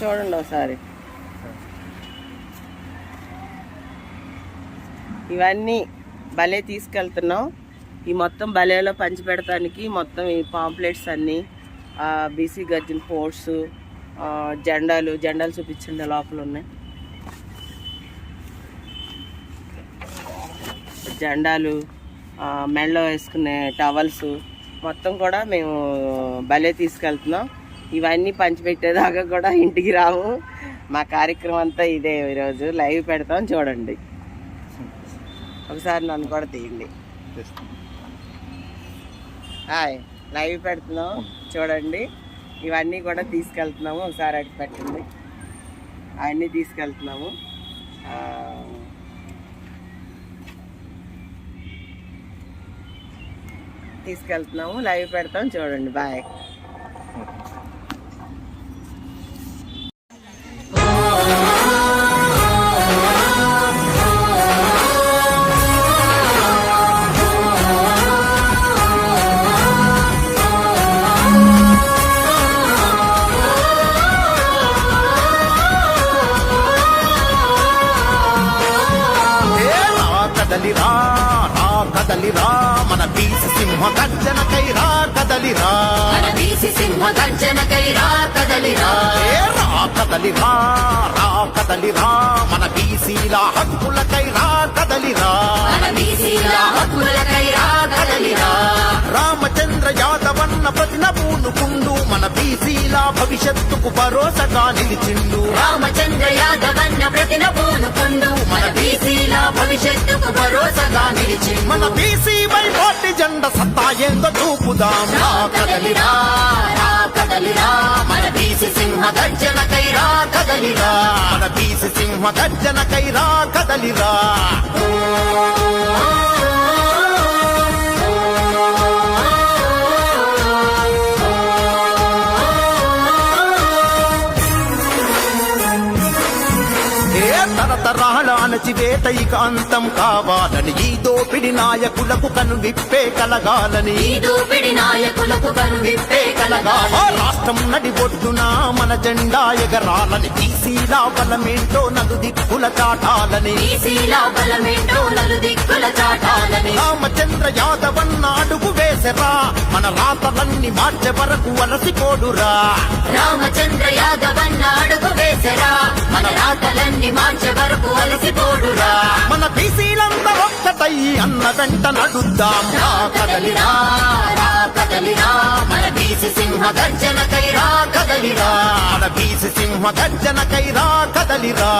చూడండి ఒకసారి. ఇవన్నీ భలే తీసుకెళ్తున్నాం. ఈ మొత్తం భలేలో పంచిపెడటానికి మొత్తం ఈ పాంప్లెట్స్ అన్నీ బీసీ గర్జన్ పోర్ట్స్ జెండాలు జెండాలు చూపించండి లోపల ఉన్నాయి జెండాలు మెడలో వేసుకునే టవల్స్ మొత్తం కూడా మేము భలే తీసుకెళ్తున్నాం. ఇవన్నీ పంచిపెట్టేదాకా కూడా ఇంటికి రాము మా కార్యక్రమం అంతా ఇదే ఈరోజు. లైవ్ పెడతాం చూడండి. ఒకసారి నన్ను కూడా తీయండి. హాయ్ లైవ్ పెడుతున్నాం చూడండి. ఇవన్నీ కూడా తీసుకెళ్తున్నాము. ఒకసారి అడిగి పెట్టండి. అవన్నీ తీసుకెళ్తున్నాము. తీసుకెళ్తున్నాము. లైవ్ పెడతాం చూడండి. బాయ్ కదలిరా రా. కదలిరా మన బీసీల హక్కులకై రా. కదలిరా మన బీసీల హక్కులకై రా. కదలిరా రామచంద్ర యాదవన్న ప్రతిన పూనుకుండు. మన బీసీల భవిష్యత్తుకు భరోసగా నిలిచిండు. రామచంద్ర యాదవన్న ప్రతిన పూనుకుండు మన బీసీల భవిష్యత్తుకు భరోసగా నిలిచి మన బీసీ వైపోటి జెండ సత్తా ఏందో చూపుదాం. రా కదలిరా రా కదలిరా మన బీసి సింహ గర్జనకై రా కదలిరా మన బీసి సింహ గర్జనకై రా కదలిరా అణచివేత ఇక అంతం కావాలని ఈ దోపిడి నాయకులకు కను విప్పే కలగాలని. ఈ దోపిడి నాయకులకు రాష్ట్రం నడి ఒడ్డున మన జెండా ఎగరాలని. బీసీల బలమేంటో నలు దిక్కుల చాటాలని. బీసీల బలమేంటో నలు దిక్కుల చాటాలని. రామచంద్ర యాదవన్న అడుగు వేసరా. మన రాతలన్నీ మార్చే వరకు అలసిపోడురా. రామచంద్ర యాదవన్న అడుగు వేసరా. మన రాతలన్నీ మార్చే వరకు అలసిపోడురా. మన బీసీలంతా ఒక్కటై అన్న వెంట నడుద్దాం. రా కదలిరా రా కదలిరా మన బీసి సింహ గర్జన కైరా కదలిరా మన బీసి సింహ గర్జన కైరా కదలిరా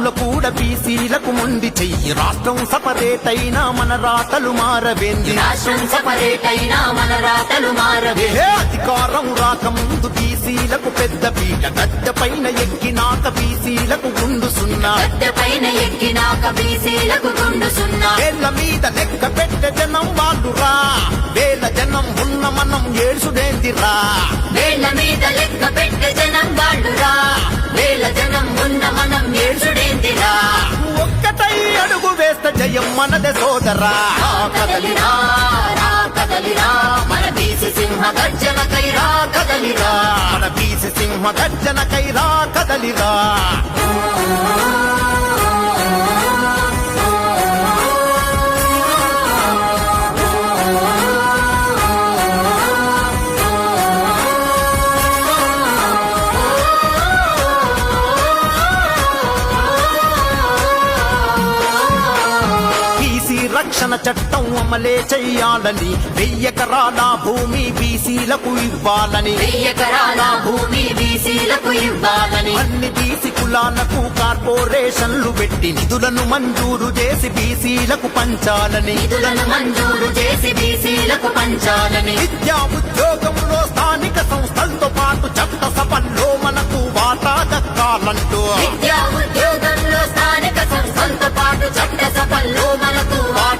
రాష్ట్రంలో కూడా బీసీలకు మొండి చెయ్యి. రాష్ట్రం సపరేట్ అయినా మన రాతలు మారవేంది. రాష్ట్రం సపరేట్ అయినా మన రాతలు మారవే అధికారం రాకముందు బీసీలకు పెద్ద పీట. గద్దె పైన ఎక్కినాక బీసీలకు గుండు సున్నా. గద్దె పైన ఎక్కినాక బీసీలకు గుండు సున్నా. వేళ్ళ మీద లెక్క పెట్టే జనం వాళ్ళురా వేల జనం ఉన్న మనం ఏడుసుడేందిరా వేళ్ళ మీద లెక్క పెట్టే జనం వాళ్ళురా వేల జనం ఉన్న మనం ఏడ్చుడేందిరా వేస్తే జయం మనదే సోదరా. కదలిరా కదలిరా మన బీసి సింహ గర్జనకై రా కదలిరా. మన బీసి సింహ గర్జనకై రా కదలిరా. బీసీ రక్షణ చట్టం అమలే చెయ్యాలని వెయ్యకరాల భూమి బీసీలకు ఇవ్వాలని. వెయ్యకరాల భూమి బీసీలకు ఇవ్వాలని. అన్ని బీసీ కులాలకు కార్పొరేషన్లు పెట్టి నిధులను మంజూరు చేసి బీసీలకు పంచాలని. నిధులను మంజూరు చేసి బీసీలకు పంచాలని. విద్యా ఉద్యోగంలో స్థానిక సంస్థలతో పాటు చట్ట సభల్లో మనకు వాటా దక్కాలంటూ. విద్యా ఉద్యోగంలో స్థానిక సంస్థలతో పాటు చట్ట సభల్లో మనకు వాటా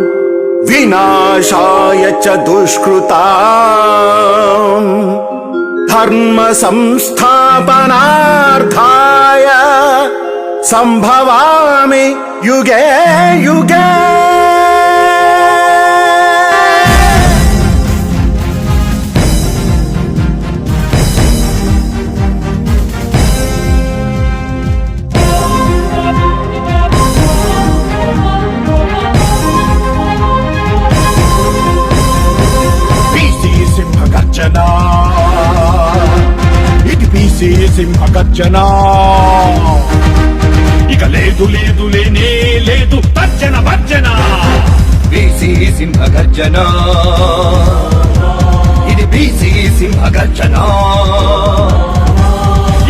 विनाशाय च दुष्कृता धर्मसंस्थापनार्थाय सम्भवामि युगे युगे సింహ ఇక లేదు లేదు లేనే లేదు తర్జన భర్జన. బీసీ సింహ గర్జన. ఇది బీసీ సింహ గర్జన.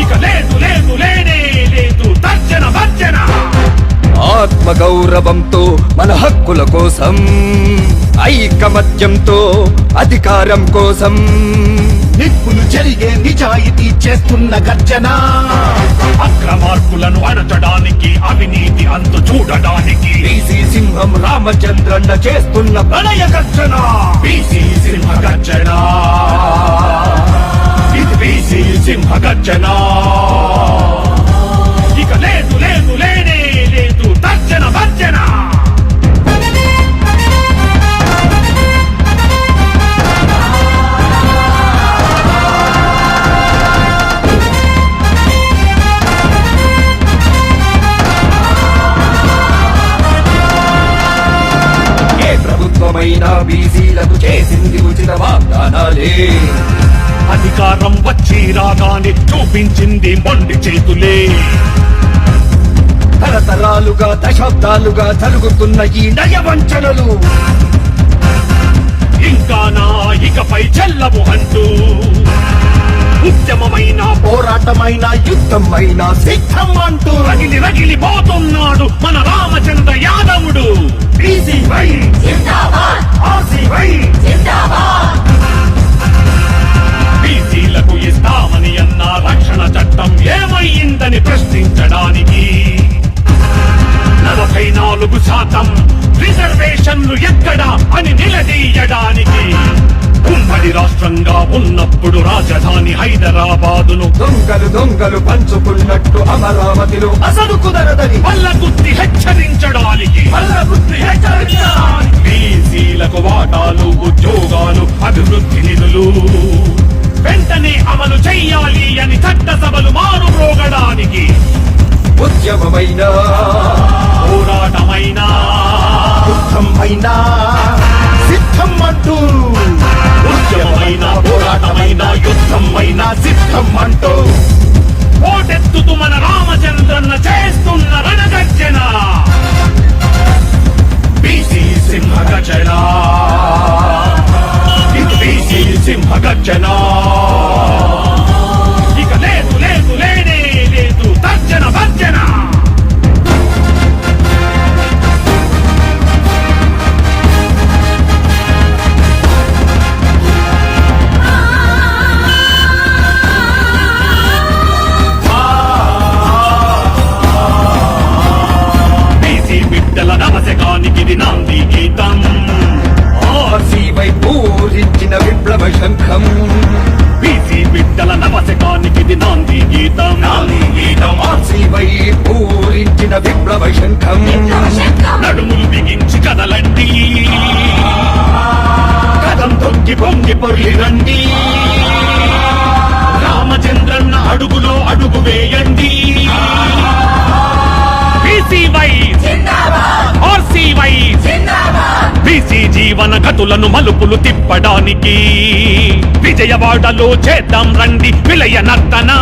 ఇక లేదు లేదు లేనే లేదు తర్జన భర్జన. ఆత్మగౌరవంతో మన హక్కుల కోసం ఐకమత్యంతో అధికారం కోసం నిప్పులు జరిగే నిజాయితీ చేస్తున్న గర్జన. అక్రమార్కులను అణచడానికి అవినీతి అంతు చూడడానికి. బీసీ సింహం రామచంద్రన్న చేస్తున్న ప్రళయ గర్జన. బీసీ సింహ గర్జన. ఇది బీసీ సింహ గర్జన. ఇక లేదు. అధికారం వచ్చి రాగానే చూపించింది మొండి చేతులే. తరతరాలుగా దశాబ్దాలుగా జరుగుతున్న ఈ నయవంచనలు. ఇంకా నా ఇకపై చెల్లవు అంటూ ఉద్యమమైన పోరాటమైన యుద్ధం అయినా సిద్ధం అంటూ రగిలి రగిలి పోతున్నాడు మన రామచంద్ర యాదవుడు. రాష్ట్రంగా ఉన్నప్పుడు రాజధాని హైదరాబాదును దొంగలు దొంగలు పంచుకున్నట్టు అమరావతిలో అసలు కుదరదని వల్లగుత్తి హెచ్చరించడానికి. వల్లగుత్తి హెచ్చరించడానికి. బీసీలకు వాటాలు ఉద్యోగాలు అభివృద్ధి నిధులు. వెంటనే అమలు చెయ్యాలి అని చట్టసభలు మారు రోగడానికి. ఉద్యమమైన? పోరాటమైనా? యుద్ధం అయినా సిద్ధం అంటూ ఉద్యమమైన పోరాటమైన యుద్ధం సిద్ధం అంటూ ఓటెత్తుతూ మన ఆర్సీవై పూరించిన విప్లవ శంఖం. బీసీ బిడ్డల నవశకానికి ఇది నాంది గీతం. నాంది గీతం. ఆర్సీవై పూరించిన విప్లవ శంఖం. నడుములు బిగించి కదలండి. కదం తొక్కి పొంగి పొర్లి రండి. జీవన గతులను మలుపులు తిప్పడానికి. విజయవాడలో చేద్దాం రండి విలయ నర్తనా.